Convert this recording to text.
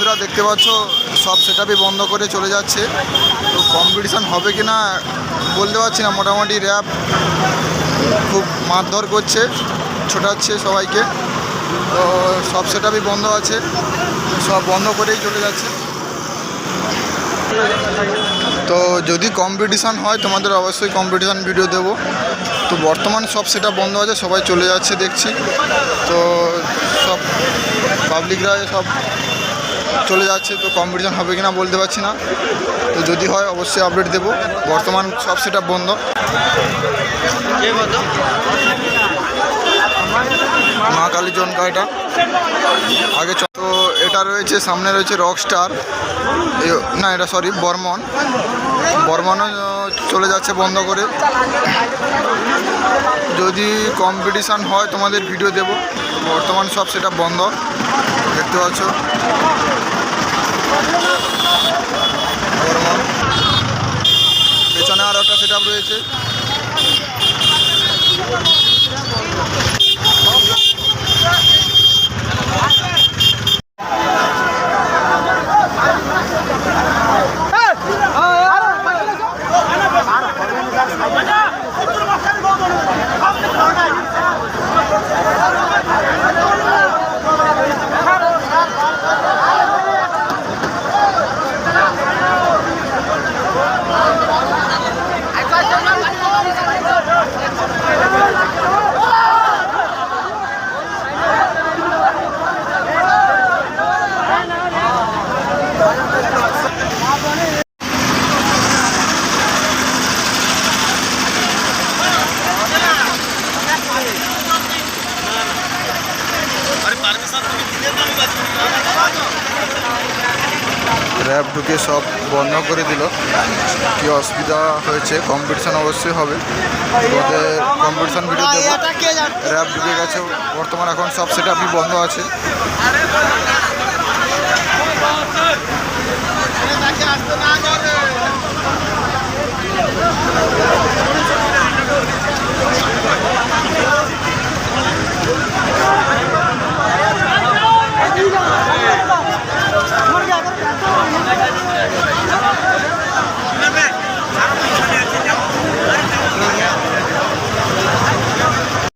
বন্ধুরা দেখতে পাচ্ছ, সব সেটআপই বন্ধ করে চলে যাচ্ছে। তো কম্পিটিশান হবে কি না বলতে পারছি না, মোটামুটি র্যাব খুব মারধর করছে, ছোটাচ্ছে সবাইকে। তো সব সেটআপই বন্ধ আছে, সব বন্ধ করেই চলে যাচ্ছে। তো যদি কম্পিটিশান হয়, তোমাদের অবশ্যই কম্পিটিশান ভিডিও দেবো। তো বর্তমান সব সেটা বন্ধ আছে, সবাই চলে যাচ্ছে দেখছি। তো সব পাবলিকরা সব চলে যাচ্ছে তো কম্পিটিশান হবে কিনা বলতে পারছি না। তো যদি হয় অবশ্যই আপডেট দেবো। বর্তমান সব সেটা বন্ধ। মা কালী জনকা এটা। আগে তো এটা রয়েছে সামনে রয়েছে রক রকস্টার না এটা সরি বর্মন। বর্মনও চলে যাচ্ছে বন্ধ করে। যদি কম্পিটিশান হয় তোমাদের ভিডিও দেব। বর্তমান সব সেটা বন্ধ। দেখতে পাচ্ছ। পেছনে আরও একটা সেট রয়েছে। র্যাব ঢুকে সব বন্ধ করে দিল। কি অসুবিধা হয়েছে? কম্পিটিশান অবশ্যই হবে। তোমাদের কম্পিটিশান ভিডিও দেবো র্যাব ঢুকে গেছে। বর্তমান এখন সব সেট বন্ধ আছে।